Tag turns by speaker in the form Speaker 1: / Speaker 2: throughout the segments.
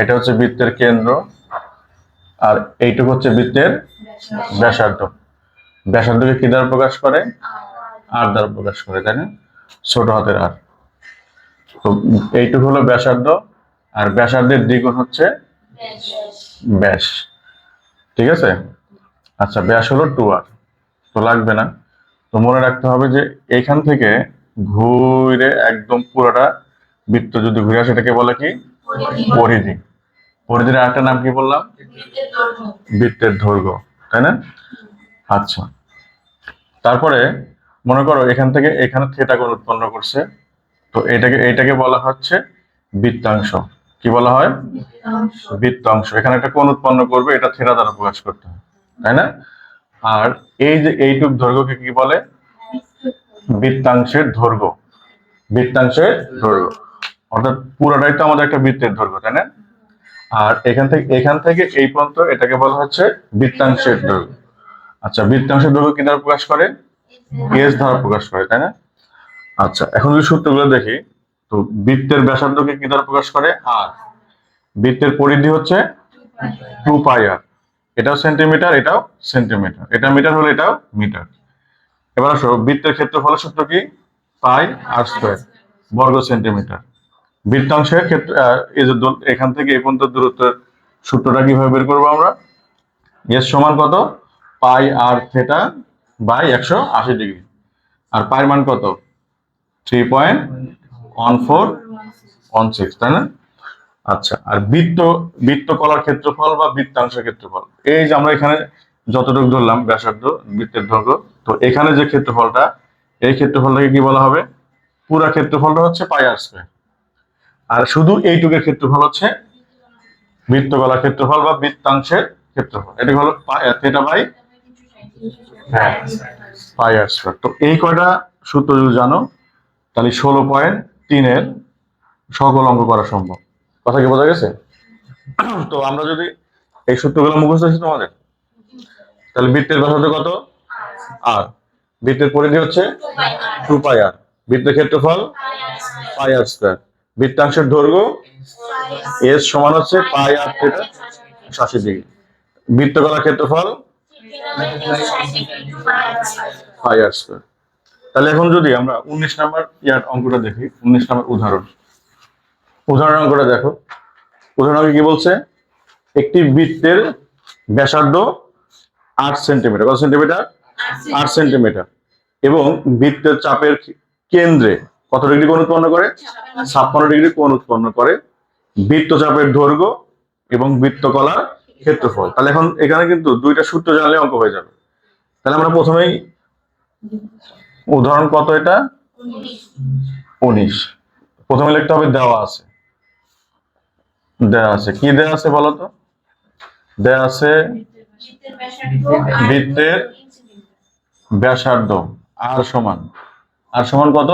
Speaker 1: এটা হচ্ছে বৃত্তের কেন্দ্র আর এইটুকু হচ্ছে বৃত্তের ব্যাসার্ধ। ব্যাসার্ধকে কি দ্বারা প্রকাশ করে? আর দ্বারা প্রকাশ করে তাই না? ছোট হাতের আর। তো এইটুকু হলো ব্যাসার্ধ আর ব্যাসার্ধের দ্বিগুণ হচ্ছে ব্যাস। ঠিক আছে? আচ্ছা ব্যাস হলো টু আর তো লাগবে না। তো মনে রাখতে হবে যে এখান থেকে ঘুরে একদম পুরোটা বৃত্ত যদি ঘুরে আসে এটাকে বলে কি? পরিধি। পরিধির আরেকটা নাম কি বললাম? বৃত্তের দৈর্ঘ্য তাই না? আচ্ছা। তারপরে মনে করো এখান থেকে এখানে থেটা কোণ উৎপন্ন করছে। তো এটাকে এটাকে বলা হচ্ছে বৃত্তাংশ। কি বলা হয়? বৃত্তাংশ। এখানে একটা কোণ উৎপন্ন করবে, এটা থেটা দ্বারা প্রকাশ করতে হয়। তাই না? আর এই যে এইটুক দৈর্ঘ্যকে কি বলে? বৃত্তাংশের দৈর্ঘ্য বৃত্তাংশের দৈর্ঘ্য অর্থাৎ পুরোটাই তো আমাদের একটা বৃত্তের দৈর্ঘ্য তাই না? আর এখান থেকে এখান থেকে এই পর্যন্ত এটাকে বলা হচ্ছে বৃত্তাংশের দৈর্ঘ্য। আচ্ছা বৃত্তাংশের দৈর্ঘ্য কি দ্বারা প্রকাশ করে? এস দ্বারা প্রকাশ করে, তাই না? আচ্ছা এখন যদি সূত্রগুলো দেখি, তো বৃত্তের ব্যাসার্ধকে কি দ্বারা প্রকাশ করে? আর বৃত্তের পরিধি হচ্ছে টু পাই আর এটাও সেন্টিমিটার এটাও সেন্টিমিটার এটা মিটার হলে এটাও মিটার এবার আসো, বৃত্তের ক্ষেত্রফলের সূত্র কি? পাই আর স্কোয়ার বর্গ সেন্টিমিটার বৃত্তাংশের ক্ষেত্রে এই যে এখান থেকে এই পর্যন্ত দূরত্বের সূত্রটা কীভাবে বের করব আমরা? এস সমান কত? পাই আর থেটা বাই একশো আশি ডিগ্রি। আর পায়ের মান কত? Three point one four one six তাই না? আচ্ছা আর বৃত্ত বৃত্ত কলার ক্ষেত্রফল বা বৃত্তাংশের ক্ষেত্রফল? এই যে আমরা এখানে যতটুকু ধরলাম ব্যাসার্ধ, বৃত্তের দৈর্ঘ্য তো এখানে যে ক্ষেত্রফলটা, এই ক্ষেত্রফলটাকে কি বলা হবে? পুরা ক্ষেত্রফলটা হচ্ছে পাই আর স্কোয়ার আর শুধু এইটুকের ক্ষেত্রফল হচ্ছে বৃত্তকলার ক্ষেত্রফল বা বৃত্তাংশের ক্ষেত্রফল। এটা হলো? Theta by? হ্যাঁ পাই আর স্কোয়ার। তো এই কয়টা সূত্র যদি জানো তাহলে ষোলো পয়েন্ট তিনের সকল অঙ্ক করা সম্ভব। কথা কি বোঝা গেছে? তো আমরা যদি এই সূত্রগুলো মুখস্থ আছে তোমাদের? তাহলে বৃত্তের ব্যাসার্ধ কত? আর। বৃত্তের পরিধি হচ্ছে টু পাই আর। বৃত্তের ক্ষেত্রফল? পাই আর স্কোয়ার। বৃত্তাংশের দৈর্ঘ্য এস সমান হচ্ছে পাই আর থিটা আশি ডিগ্রি বৃত্তকলার ক্ষেত্রফল? পাই আর স্কোয়ার তাহলে এখন যদি আমরা উনিশ নাম্বার ইয়ার অঙ্কটা দেখি উনিশ নাম্বার উদাহরণ। উদাহরণ অঙ্কটা দেখো। উদাহরণ কি বলছে? একটি বৃত্তের ব্যাসার্ধ আট সেন্টিমিটার কত সেন্টিমিটার আট সেন্টিমিটার এবং বৃত্তের চাপের কেন্দ্রে কত ডিগ্রি কোণ উৎপন্ন করে? ছাপ্পান্ন ডিগ্রি কোণ উৎপন্ন করে। বৃত্তচাপের দৈর্ঘ্য এবং বৃত্তকলার ক্ষেত্রফল। তাহলে এখন এখানে কিন্তু দুইটা সূত্র জানলে অঙ্ক হয়ে যাবে। তাহলে আমরা প্রথমেই উদাহরণ কত এটা? উনিশ। প্রথমে লিখতে হবে দেওয়া আছে। দেওয়া আছে। কি দেওয়া আছে বলো তো দেওয়া আছে বৃত্তের ব্যাসার্ধ আর সমান। আর সমান কত?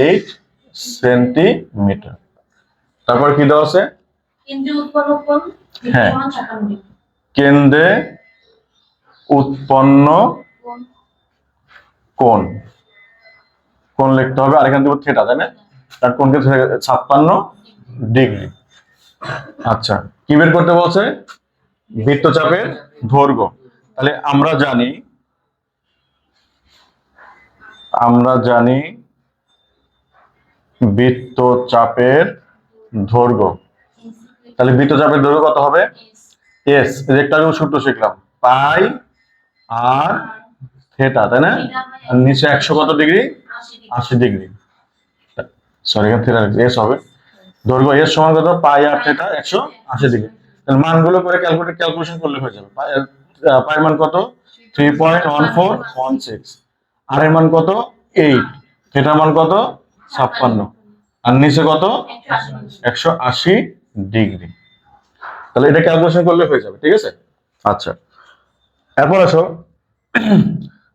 Speaker 1: Eight centimetre. তারপর কি দেওয়া আছে?
Speaker 2: কেন্দ্রে উৎপন্ন কোণ
Speaker 1: হ্যাঁ। কেন্দ্রে উৎপন্ন
Speaker 2: কোণ।
Speaker 1: কোণ কোণ লিখতে হবে আর এখান থেকে থেটা তাই না? তার কোণকে ছাপ্পান্ন ডিগ্রি। আচ্ছা কি বের করতে বলছে? বৃত্তচাপের দৈর্ঘ্য তাহলে আমরা জানি আমরা জানি বৃত্ত চাপের দৈর্ঘ্য। তাহলে বৃত্ত চাপের দৈর্ঘ্য কত হবে? এস একটা সূত্র শিখলাম। পাই আর থেটা, তাই না? নিচে একশো কত ডিগ্রি?
Speaker 2: আশি ডিগ্রি।
Speaker 1: সরি এখানে থেটা এস হবে। দৈর্ঘ্য এস সমান কত? পাই আর থেটা একশো আশি ডিগ্রি। তাহলে মানগুলো করে ক্যালকুলেট ক্যালকুলেশন করলে হয়ে যাবে। পাই মান কত? Three point one four one six R এর মান কত? এইট থেটার মান কত? ছাপ্পান্ন। আর নিচে কত?
Speaker 2: একশো আশি ডিগ্রি।
Speaker 1: তাহলে এটা ক্যালকুলেশন করলে হয়ে যাবে ঠিক আছে? আচ্ছা। এরপর আসো।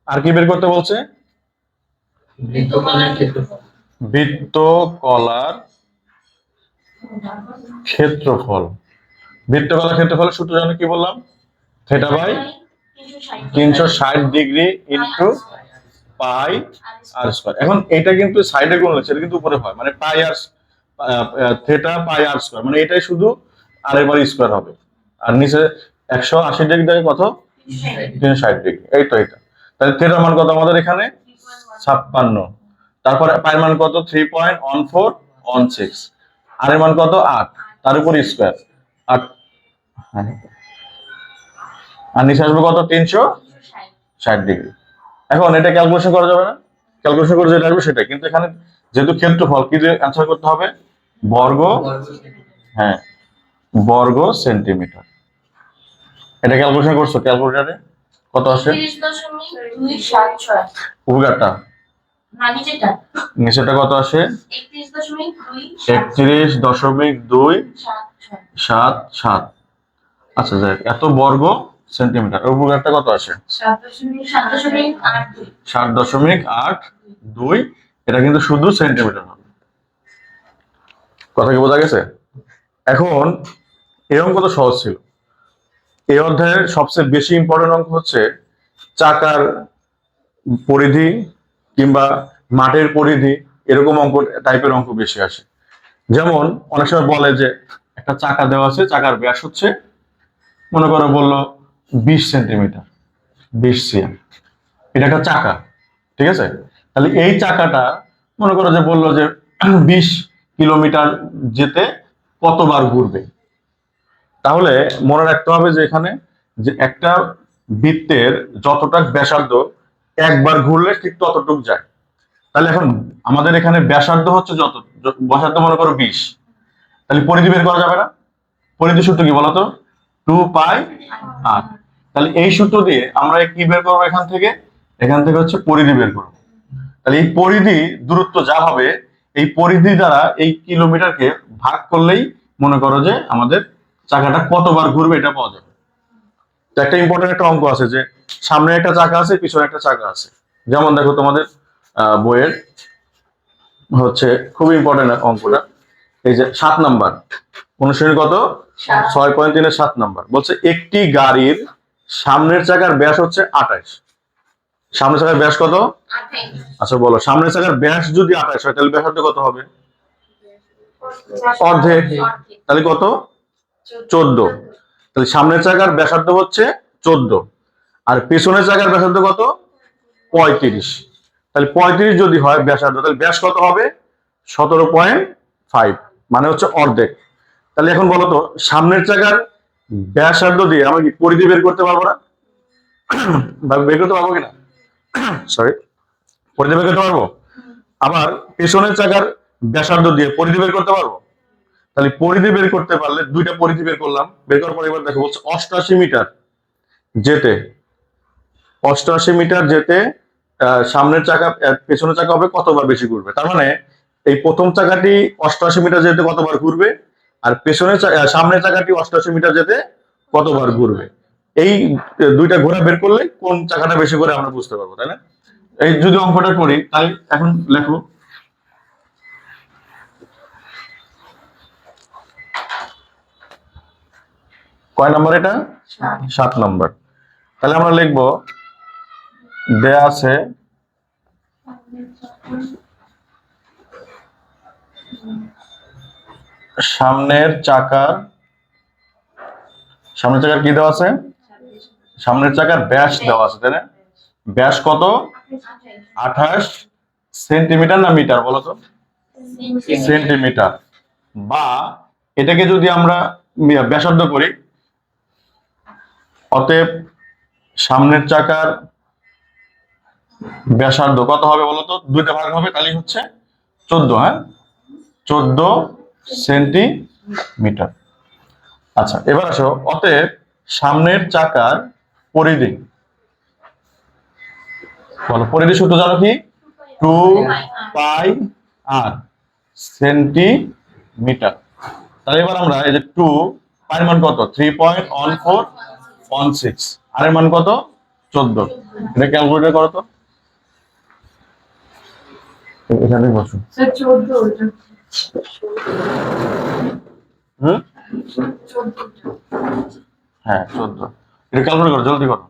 Speaker 1: আর কি বের করতে বলছে?
Speaker 3: ক্ষেত্রফল।
Speaker 1: বৃত্ত কলার ক্ষেত্রফল। বৃত্ত কলার ক্ষেত্রফলের সূত্র জানো কি বললাম? থেটা বাই
Speaker 2: তিনশো ষাট।
Speaker 1: Degree into pi R square এখন এটা কিন্তু সাইডে গুণ হচ্ছে এটা কিন্তু উপরে হয়। মানে পাই আর থেটা পাই আর স্কোয়ার মানে এটাই শুধু আরেকবার স্কোয়ার হবে। আর নিচে একশো আশি ডিগ্রি থেকে কত? তিনশো ষাট ডিগ্রি। এই তো এটা। তাহলে থেটার মান কত আমাদের এখানে? ছাপ্পান্ন। তারপরে পায়ের মান কত? Three point one four one six R এর মান কত? আট। তার উপর স্কোয়ার আট। আর নিচে আসবে কত? তিনশো ষাট ডিগ্রি। এখন এটা ক্যালকুলেশন করা যাবে না। ক্যালকুলেশন করে যেটা আসবে সেটা কিন্তু এখানে যেহেতু ক্ষেত্রফল কি দিয়ে অ্যান্সার করতে হবে? বর্গ হ্যাঁ বর্গ সেন্টিমিটার এটা ক্যালকুলেশন করছ? ক্যালকুলেটারে কত আসে উপকারটা?
Speaker 2: নিচেটা
Speaker 1: নিচেটা কত আসে?
Speaker 2: একত্রিশ দশমিক দুই সাত সাত ছয়।
Speaker 1: সাত সাত। আচ্ছা যাই এত বর্গ সেন্টিমিটার। উপকারটা কত আসে?
Speaker 2: সাত দশমিক আট দুই।
Speaker 1: দশমিক আট দুই এটা কিন্তু শুধু সেন্টিমিটার হবে। কথা কি বোঝা গেছে? এখন এই অঙ্ক তো সহজ ছিল? এই অধ্যায়ের সবচেয়ে বেশি ইম্পর্টেন্ট অঙ্ক হচ্ছে চাকার পরিধি কিংবা মাঠের পরিধি। এরকম অঙ্ক টাইপের অঙ্ক বেশি আসে। যেমন অনেক সময় বলে যে, একটা চাকা দেওয়া আছে, চাকার ব্যাস হচ্ছে। মনে করো বলল বিশ সেন্টিমিটার, বিশ সিএম। এটা একটা চাকা, ঠিক আছে? তাহলে এই চাকাটা মনে করো যে বলল যে বিশ কিলোমিটার যেতে কতবার ঘুরবে? তাহলে মনে রাখতে হবে যে এখানে যে একটা বৃত্তের যতটা ব্যাসার্ধ একবার ঘুরলে ঠিক ততটুক যায়। তাহলে এখন আমাদের এখানে ব্যাসার্ধ হচ্ছে যত, ব্যাসার্ধ মনে করো বিশ। তাহলে পরিধি বের করা যাবে না? পরিধি সূত্র কি বলতো? টু পাই আর তাহলে এই সূত্র দিয়ে আমরা কি বের করব এখান থেকে? এখান থেকে হচ্ছে পরিধি বের করব। তাহলে এই পরিধি দূরত্ব যা হবে এই পরিধি দ্বারা এই কিলোমিটারকে ভাগ করলেই মনে করো যে আমাদের চাকাটা কতবার ঘুরবে এটা পাওয়া যাবে। তো একটা ইম্পর্টেন্ট একটা অঙ্ক আছে যে সামনে একটা চাকা আছে পিছনে একটা চাকা আছে। যেমন দেখো তোমাদের আহ, বইয়ের হচ্ছে খুব ইম্পর্টেন্ট অঙ্কটা। এই যে সাত নাম্বার অনুশীলনী কত? ছয় পয়েন্ট তিনের সাত নাম্বার। বলছে একটি গাড়ির সামনের চাকার ব্যাস হচ্ছে আঠাশ সামনের চাকার ব্যাস কত? আচ্ছা বলো সামনের চাকার ব্যাস যদি আঠাশ হয় তাহলে ব্যাসার্ধ কত হবে? অর্ধেক। তাহলে কত? চোদ্দ। তাহলে সামনের চাকার ব্যাসার্ধ হচ্ছে চোদ্দ। আর পেছনের চাকার ব্যাসার্ধ কত? পঁয়ত্রিশ। তাহলে পঁয়ত্রিশ যদি হয় ব্যাসার্ধ তাহলে ব্যাস কত হবে? সতেরো পয়েন্ট ফাইভ। মানে হচ্ছে অর্ধেক। তাহলে এখন বলো তো সামনের চাকার ব্যাসার্ধ দিয়ে আমরা কি পরিধি বের করতে পারব না? বের করতে পারব কিনা? সরি পরিধি বের করতে পারব? আবার পেছনের চাকার ব্যাসার্ধ দিয়ে পরিধি বের করতে পারব? তাহলে পরিধি বের করতে পারলে দুইটা পরিধি বের করলাম। বের করার পর এবার দেখো বলছে অষ্টআশি মিটার যেতে। অষ্টআশি মিটার যেতে সামনের চাকা পেছনের চাকা হবে কতবার বেশি ঘুরবে? তার মানে এই প্রথম চাকাটি অষ্টআশি মিটার যেতে কতবার ঘুরবে? আর পেছনের চা- সামনের চাকাটি অষ্টআশি মিটার যেতে কতবার ঘুরবে? এই দুইটা ঘোরা বের করলে কোন চাকাটা বেশি করে আমরা বুঝতে পারব, তাই না? এই যদি অঙ্কটা করি, তাই এখন লেখো। কয় নাম্বার এটা?
Speaker 2: সাত
Speaker 1: নাম্বার। তাহলে আমরা লিখব, দেয়া আছে সামনের চাকার সামনের চাকার কি দেওয়া আছে? সামনের চাকার ব্যাস দেওয়া আছে, তাই না? ব্যাস কত? আঠাশ সেন্টিমিটার না মিটার, বলো তো? সেন্টিমিটার। বা এটাকে যদি আমরা ব্যাসার্ধ করি, অতএব সামনের চাকার ব্যাসার্ধ কত হবে বলতো দুইটা ভাগ হবে তাহলে হচ্ছে চোদ্দ হ্যাঁ? চোদ্দ সেন্টিমিটার। আচ্ছা এবার আসো, অতএব সামনের চাকার পরিধি। বলো, পরিধি সূত্র জানো কি? Two pi R, centimetre. তাহলে এবার আমরা এই যে টু পাইয়ের মান কত? Three point one four one six. R এর মান কত? চোদ্দ। এটা ক্যালকুলেটর করো তো। এখানে বসো। হুম? হ্যাঁ। চোদ্দ। এটা ক্যালকুলেট করো জলদি করো।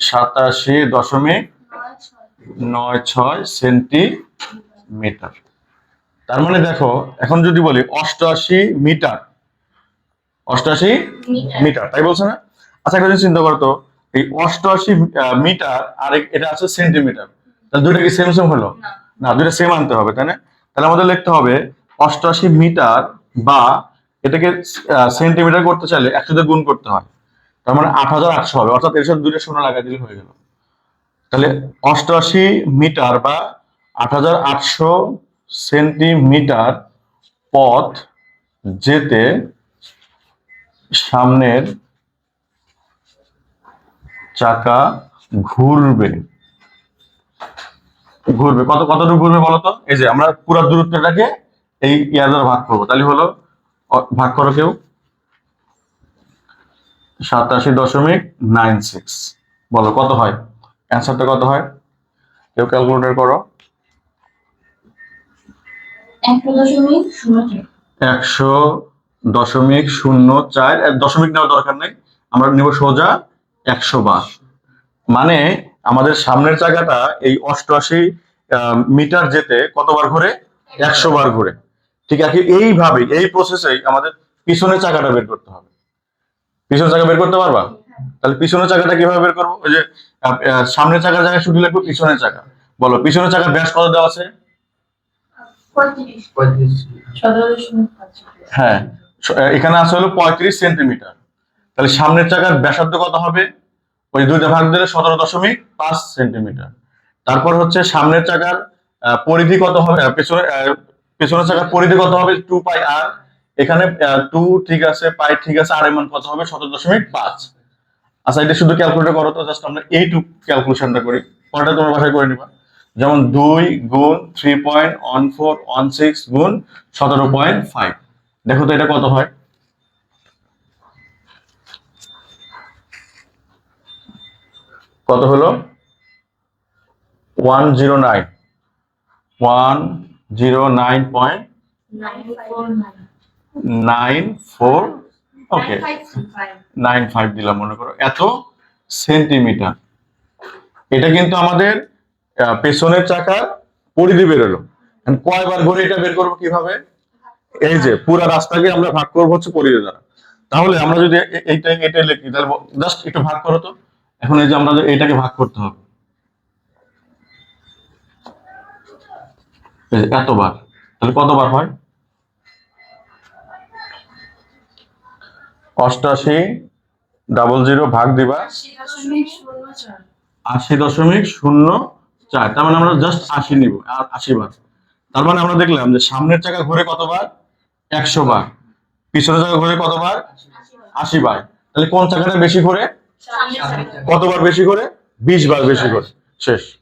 Speaker 2: সাতাশি দশমিক নয় ছয়
Speaker 1: সেন্টিমিটার। মিটার তার মানে দেখো এখন যদি বলি অষ্টআশি মিটার অষ্টআশি
Speaker 2: মিটার।
Speaker 1: তাই বলছে না? আচ্ছা একটা জিনিস চিন্তা করতো এই অষ্টআশি আহ, মিটার আর এটা আছে সেন্টিমিটার। তাহলে দুইটা কি সেম সেম হলো?
Speaker 2: না।
Speaker 1: দুইটা সেম আনতে হবে তাই না? তাহলে আমাদের লিখতে হবে অষ্টআশি মিটার বা এটাকে সেন্টিমিটার করতে চাইলে একসাথে গুণ করতে হয়। তার মানে আট হাজার আটশো হবে অর্থাৎ এর সাথে দুইটা শূন্য লাগাই দিলে হয়ে গেল। তাহলে অষ্টআশি মিটার বা আট হাজার আটশো সেন্টিমিটার পথ যেতে সামনের চাকা ঘুরবে। ঘুরবে? কত কতটুকু ঘুরবে বলতো? এই যে আমরা পুরো দূরত্বটাকে এই ইয়ার দ্বারা ভাগ করব। তাহলে হলো ভাগ করো কেউ। সাতাশি দশমিক নাইন সিক্স। বলো কত হয়? অ্যান্সারটা কত হয়? কেউ ক্যালকুলেটর করো।
Speaker 2: একশো দশমিক শূন্য চার।
Speaker 1: দশমিক নেওয়ার দরকার নেই। আমরা নিব সোজা একশো বার। মানে আমাদের সামনের চাকাটা এই অষ্টআশি আহ, মিটার যেতে কতবার ঘুরে? একশো বার ঘুরে। ঠিক আছে এইভাবে এই প্রসেসেই আমাদের পিছনের চাকাটা বের করতে হবে। পিছনের চাকা বের করতে পারবা? তাহলে পিছনের চাকাটা কীভাবে বের করব? ওই যে সামনের চাকার জায়গায় শুধু লিখব পিছনের চাকা। বলো পিছনের চাকার ব্যাস কত দেওয়া আছে? হ্যাঁ এখানে আছে হলো পঁয়ত্রিশ সেন্টিমিটার। তাহলে সামনের চাকার ব্যাসার্ধ কত হবে? ওই দুইটা ভাগ দিলে সতেরো দশমিক পাঁচ সেন্টিমিটার। তারপর হচ্ছে সামনের চাকার পরিধি কত হবে? পেছনে পেছনের চাকার পরিধি কত হবে? টু পাই আর এখানে টু ঠিক আছে পাই ঠিক আছে আর এর মান কত হবে? সতেরো দশমিক পাঁচ। আচ্ছা এটা শুধু ক্যালকুলেট করো তো জাস্ট আমরা এইটুক ক্যালকুলেশনটা করি। পরেরটা তোমার বাসায় করে নিবা। যেমন দুই গুণ three point one four one six গুণ সতেরো পয়েন্ট ফাইভ দেখো তো এটা কত হয়? কত হলো? One zero nine one zero nine point
Speaker 2: nine four
Speaker 1: okay nine five দিলাম, মনে করো। এত সেন্টিমিটার এটা কিন্তু আমাদের পেছনের চাকার পরিধি বেরোলো কয়বার ঘুরে এটা বের করব কীভাবে? এই যে, পুরো রাস্তাকে আমরা ভাগ করব হচ্ছে পরিধি দ্বারা। তাহলে আমরা যদি এইটা এটা লিখি, তাহলে জাস্ট একটু ভাগ করো তো। এখন এই যে আমরা যে এইটাকে ভাগ করতে হবে। এতবার, তাহলে কতবার হয়? অষ্টাশি ডাবল জিরো ভাগ দিবা।
Speaker 2: আশি দশমিক শূন্য চার,
Speaker 1: তার মানে আমরা জাস্ট আশি নিব, আর আশি বার। তার মানে আমরা দেখলাম যে সামনের চাকা ঘুরে কতবার? একশো বার। পিছনের চাকা ঘুরে কতবার? আশি বার। তাহলে কোন চাকাটা বেশি ঘুরে? কতবার বেশি করে? বিশ বার বেশি করে। শেষ।